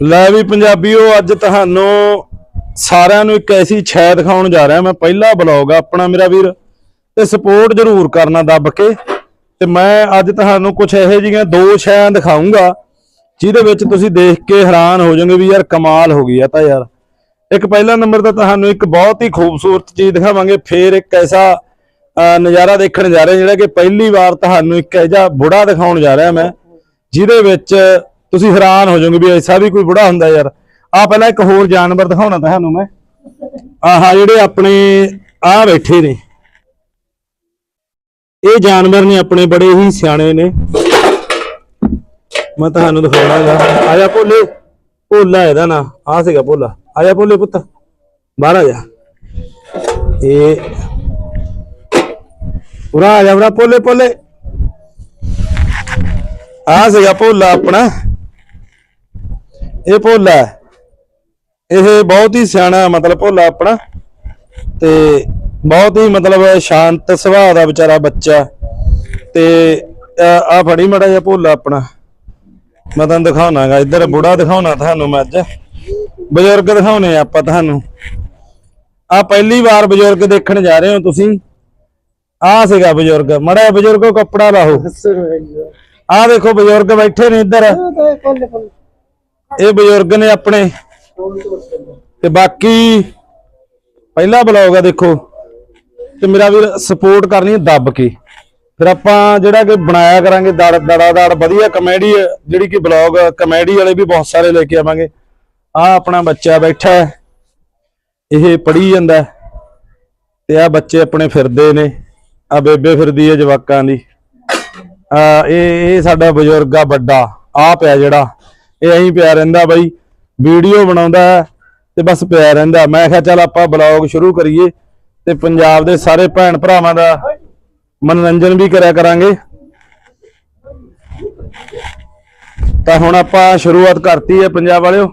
ਲੈ ਵੀ ਪੰਜਾਬੀਓ ਅੱਜ ਤੁਹਾਨੂੰ ਸਾਰਿਆਂ ਨੂੰ ਇੱਕ ਐਸੀ ਛੈ ਦਿਖਾਉਣ ਜਾ ਰਿਹਾ। ਮੈਂ ਪਹਿਲਾ ਬਲੌਗ ਆ ਆਪਣਾ ਮੇਰਾ ਵੀਰ ਤੇ ਸਪੋਰਟ ਜ਼ਰੂਰ ਕਰਨਾ ਦੱਬ ਕੇ। ਤੇ ਮੈਂ ਅੱਜ ਤੁਹਾਨੂੰ ਕੁਝ ਇਹੋ ਜਿਹੀਆਂ ਦੋ ਛੈਆਂ ਦਿਖਾਉਂਗਾ ਜਿਹਦੇ ਵਿੱਚ ਤੁਸੀਂ ਦੇਖ ਕੇ ਹੈਰਾਨ ਹੋ ਜਾਓਗੇ ਵੀ ਯਾਰ ਕਮਾਲ ਹੋ ਗਈ ਆ ਤਾਂ ਯਾਰ। ਇੱਕ ਪਹਿਲਾ ਨੰਬਰ ਤਾਂ ਤੁਹਾਨੂੰ ਇੱਕ ਬਹੁਤ ਹੀ ਖੂਬਸੂਰਤ ਚੀਜ਼ ਦਿਖਾਵਾਂਗੇ ਫੇਰ ਇੱਕ ਐਸਾ ਅਹ, ਨਜ਼ਾਰਾ ਦੇਖਣ ਜਾ ਰਹੇ ਜਿਹੜਾ ਕਿ ਪਹਿਲੀ ਵਾਰ ਤੁਹਾਨੂੰ ਇੱਕ ਐਜਾ ਬੁੜਾ ਦਿਖਾਉਣ ਜਾ ਰਿਹਾ ਮੈਂ ਜਿਹਦੇ ਵਿੱਚ ਤੁਸੀਂ ਹੈਰਾਨ ਹੋ ਜਾਓਗੇ ਵੀ ਐਸਾ ਵੀ ਕੋਈ ਬੁੜਾ ਹੁੰਦਾ ਯਾਰ। ਆ ਪਹਿਲਾਂ ਇੱਕ ਹੋਰ ਜਾਨਵਰ ਦਿਖਾਉਣਾ ਤੁਹਾਨੂੰ ਮੈਂ। ਆਹ ਜਿਹੜੇ ਆਪਣੇ ਆ ਬੈਠੇ ਨੇ। ਇਹ ਜਾਨਵਰ ਨੇ ਆਪਣੇ ਬੜੇ ਹੀ ਸਿਆਣੇ ਨੇ। ਮੈਂ ਤੁਹਾਨੂੰ ਦਿਖਾਉਣਾਗਾ ਆਇਆ ਭੋਲੇ, ਭੋਲਾ ਇਹਦਾ ਨਾਂ। ਆ ਸੀਗਾ ਭੋਲਾ। ਆ ਭੋਲੇ ਪੁੱਤ, ਬਾਹਰ ਆ ਜਾ। ਇਹ ਉਰਾ ਆ ਜਾ ਉਰਾ, ਭੋਲੇ ਭੋਲੇ। ਆ ਸੀਗਾ ਭੋਲਾ ਆਪਣਾ। ਇਹ ਭੋਲਾ ਹੈ। ਇਹ ਬਹੁਤ ਹੀ ਸਿਆਣਾ ਮਤਲਬ ਭੋਲਾ ਆਪਣਾ। ਤੇ ਬਹੁਤ ਹੀ ਮਤਲਬ ਸ਼ਾਂਤ ਸੁਭਾਅ ਦਾ ਵਿਚਾਰਾ ਬੱਚਾ। ਤੇ ਆ ਫੜੀ ਮੜਾ ਜਿਹਾ ਭੋਲਾ ਆਪਣਾ। ਮੈਂ ਤੁਹਾਨੂੰ ਦਿਖਾਉਣਾਗਾ। ਇੱਧਰ ਬੁੜਾ ਦਿਖਾਉਣਾ ਤੁਹਾਨੂੰ ਮੈਂ ਅੱਜ। ਬਜ਼ੁਰਗ ਦਿਖਾਉਣੇ ਆ ਆਪਾਂ ਤੁਹਾਨੂੰ। ਆ ਪਹਿਲੀ ਵਾਰ ਬਜ਼ੁਰਗ ਦੇਖਣ ਜਾ ਰਹੇ ਹੋ ਤੁਸੀਂ। ਆ ਸੀਗਾ ਬਜ਼ੁਰਗ। ਮੜਾ ਬਜ਼ੁਰਗੋ ਕੱਪੜਾ ਲਾਓ ਆ ਦੇਖੋ ਬਜ਼ੁਰਗ ਬੈਠੇ ਨੇ ਇੱਧਰ। ਇਹ ਬਜ਼ੁਰਗ ਨੇ ਆਪਣੇ। ਤੇ ਬਾਕੀ ਪਹਿਲਾ ਬਲੌਗ ਆ ਦੇਖੋ। ਤੇ ਮੇਰਾ ਵੀਰ ਸਪੋਰਟ ਕਰਨੀ ਹੈ ਦੱਬ ਕੇ। ਫਿਰ ਆਪਾਂ ਜਿਹੜਾ ਕਿ ਬਣਾਇਆ ਕਰਾਂਗੇ ਦੜ ਦੜਾ ਦੜ ਵਧੀਆ ਕਮੇਡੀ ਜਿਹੜੀ ਕਿ ਬਲੌਗ ਕਮੇਡੀ ਵਾਲੇ ਵੀ ਬਹੁਤ ਸਾਰੇ ਲੈ ਕੇ ਆਵਾਂਗੇ। ਆ ਆਪਣਾ ਬੱਚਾ ਬੈਠਾ ਇਹ ਪੜੀ ਜਾਂਦਾ ਤੇ ਆ ਬੱਚੇ ਆਪਣੇ ਫਿਰਦੇ ਨੇ। ਆ ਬੇਬੇ ਫਿਰਦੀ ਹੈ ਜਵਾਕਾਂ ਦੀ। ਆ ਇਹ ਇਹ ਸਾਡਾ ਬਜ਼ੁਰਗ ਆ ਵੱਡਾ। ਆ ਪਿਆ ਜਿਹੜਾ। ਇਹ ਐਂ ਪਿਆ ਰਹਿੰਦਾ ਬਾਈ, ਵੀਡੀਓ ਬਣਾਉਂਦਾ ਹੈ ਤੇ ਬਸ ਪਿਆ ਰਹਿੰਦਾ। ਮੈਂ ਕਿਹਾ ਚੱਲ ਆਪਾਂ ਬਲੌਗ ਸ਼ੁਰੂ ਕਰੀਏ ਤੇ ਪੰਜਾਬ ਦੇ ਸਾਰੇ ਭੈਣ ਭਰਾਵਾਂ ਦਾ ਮਨੋਰੰਜਨ ਵੀ ਕਰਿਆ ਕਰਾਂਗੇ। ਤਾਂ ਹੁਣ ਆਪਾਂ ਸ਼ੁਰੂਆਤ ਕਰਤੀ ਹੈ ਪੰਜਾਬ ਵਾਲਿਓ।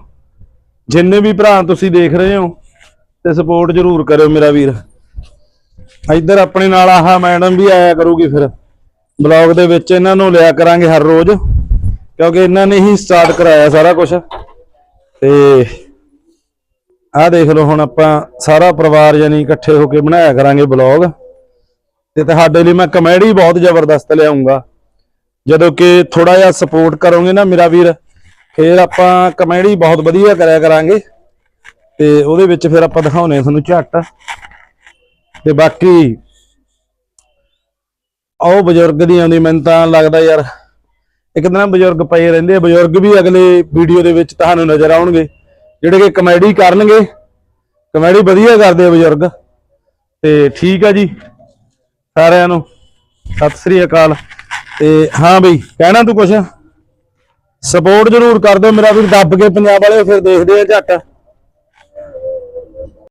ਜਿੰਨੇ ਵੀ ਭਰਾ ਤੁਸੀਂ ਦੇਖ ਰਹੇ ਹੋ ਤੇ ਸਪੋਰਟ ਜ਼ਰੂਰ ਕਰਿਓ ਮੇਰਾ ਵੀਰ। ਇੱਧਰ ਆਪਣੇ ਨਾਲ ਆਹ ਮੈਡਮ ਵੀ ਆਇਆ ਕਰੂਗੀ ਫਿਰ। ਬਲੌਗ ਦੇ ਵਿੱਚ ਇਹਨਾਂ ਨੂੰ ਲਿਆ ਕਰਾਂਗੇ ਹਰ ਰੋਜ਼। ਕਿਉਂਕਿ ਇਹਨਾਂ ਨੇ ਹੀ ਸਟਾਰਟ ਕਰਾਇਆ ਸਾਰਾ ਕੁਝ ਤੇ ਆਹ ਦੇਖ ਲਓ ਹੁਣ ਆਪਾਂ ਸਾਰਾ ਪਰਿਵਾਰ ਯਾਨੀ ਇਕੱਠੇ ਹੋ ਕੇ ਬਣਾਇਆ ਕਰਾਂਗੇ ਬਲੌਗ ਤੇ ਤੁਹਾਡੇ ਲਈ ਮੈਂ ਕਮੇਡੀ ਬਹੁਤ ਜ਼ਬਰਦਸਤ ਲਿਆਉਂਗਾ। ਜਦੋਂ ਕਿ ਥੋੜਾ ਜਿਹਾ ਸਪੋਰਟ ਕਰੋਗੇ ਨਾ ਮੇਰਾ ਵੀਰ, ਫਿਰ ਆਪਾਂ ਕਮੇਡੀ ਬਹੁਤ ਵਧੀਆ ਕਰਿਆ ਕਰਾਂਗੇ। ਤੇ ਉਹਦੇ ਵਿੱਚ ਫਿਰ ਆਪਾਂ ਦਿਖਾਉਨੇ ਆ ਤੁਹਾਨੂੰ ਝੱਟ। ਤੇ ਬਾਕੀ ਆਓ ਬਜ਼ੁਰਗ ਦੀ ਆਉਂਦੀ ਮੈਨੂੰ ਤਾਂ ਲੱਗਦਾ ਯਾਰ ਇੱਕ ਦਿਨ ਬਜ਼ੁਰਗ ਪਏ ਰਹਿੰਦੇ ਆ। ਬਜ਼ੁਰਗ ਵੀ ਅਗਲੇ ਵੀਡੀਓ ਦੇ ਵਿੱਚ ਤੁਹਾਨੂੰ ਨਜ਼ਰ ਆਉਣਗੇ। ਜਿਹੜੇ ਕਿ ਕਮੇਡੀ ਕਰਨਗੇ। ਕਮੇਡੀ ਵਧੀਆ ਕਰਦੇ ਆ ਬਜ਼ੁਰਗ। ਤੇ ਠੀਕ ਆ ਜੀ। ਸਾਰਿਆਂ ਨੂੰ ਸਤਿ ਸ੍ਰੀ ਅਕਾਲ। ਤੇ ਹਾਂ ਬਈ, ਕਹਿਣਾ ਤੂੰ ਕੁਛ? ਸਪੋਰਟ ਜ਼ਰੂਰ ਕਰ ਦਿਓ। ਮੇਰਾ ਵੀ ਦੱਬ ਕੇ ਪੰਜਾਬ ਵਾਲੇ ਫਿਰ ਦੇਖਦੇ ਆ ਝੱਟ।